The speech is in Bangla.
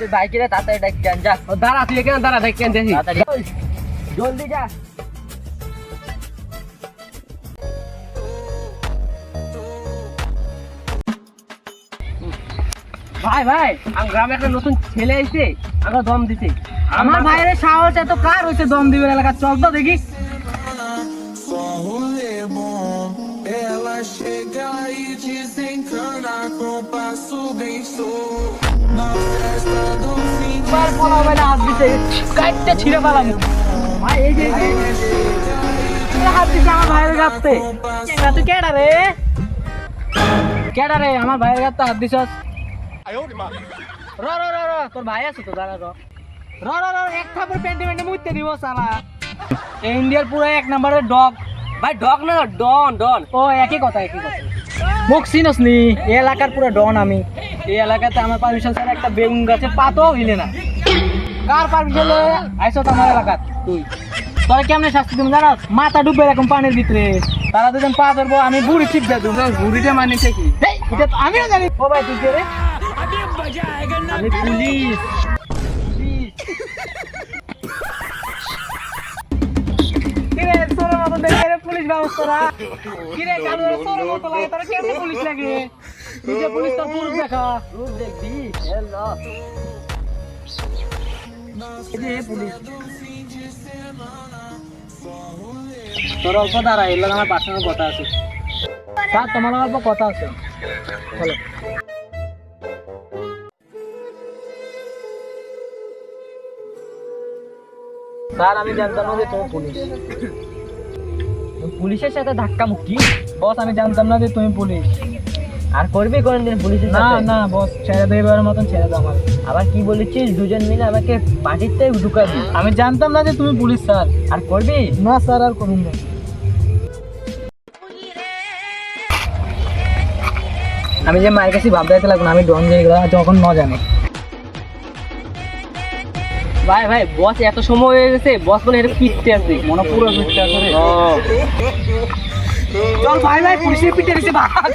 তুই তাড়াতাড়ি ডাক যা। ও দাঁড়া তুই এখানে দাঁড়া ডাক দেখি জলদি যা। ভাই ভাই আমার গ্রামে একটা নতুন ছেলে এসে আমরা দম দিতে আমার ভাইয়ের সাহস এত কার হয়েছে দম দিবে এলাকা চল তো দেখি। আমার ভাইয়ের গাছতে হাত দিছস? র র র তোর ভাই আছে তো, দাঁড়া, র। র র এক থাপড় পেন্টে পেন্টে মুইতে দিব সালা ইন্ডিয়ার পুরো এক নম্বরের ডগ। ভাই, ডগ না, ডন ডন। ও, একই কথা একই কথা। মুখ চিনস নি? এই এলাকার পুরো ডন আমি। এই এলাকাতে আমার পারমিশন ছাড়া একটা বেগুন গাছে পাতাও হিলে না। কার পারমিশন লয়ে আইসো আমার এলাকাত। তুই। তোরা কেমনে শাস্তি তুমি জানো? মাথা ডুববে এরকম পানির ভিতরে। তারা দুজন পা ধরবো আমি বুড়ি চিপ দিয়ে দেবো বুড়িটা মানিছে কি? এটা আমিও জানি। ও ভাই তুই কে রে? আমি পুলিশ। রে কিরে কালু রে তোর মতো লাগে তোর কেমনে পুলিশ লাগে? যে পুলিশ তোর পুরুষ দেখা। রূপ দেখবি পুলিশ। তোর অল্প দাঁড়া এর লাগে আমার পার্সোনাল কথা আছে। স্যার তোমার অল্প কথা আছে। চলো। স্যার আমি জানতাম না যে তুমি পুলিশ। পুলিশের সাথে ধাক্কা মুক্তি বস আমি জানতাম না যে তুমি পুলিশ। আর করবি কোনদিন পুলিশের না না বস ছেড়ে দেবে এবার মতন ছেড়ে দাও আমার আবার কি বলেছিস? দুজন মিলে আমাকে পার্টিতে ঢুকাবি। আমি জানতাম না যে তুমি পুলিশ স্যার। আর করবি? না স্যার আর করুন না। আমি যে মায়ের কাছে ভাবতে লাগল আমি ডন যাই যখন ন জানে ভাই ভাই বস এত সময় হয়ে গেছে বস বলে এটা পিটতে আছে মনে পুরো পিটতে আসলে ও। চল ভাই ভাই পুলিশের পিটে দিছে ভাগ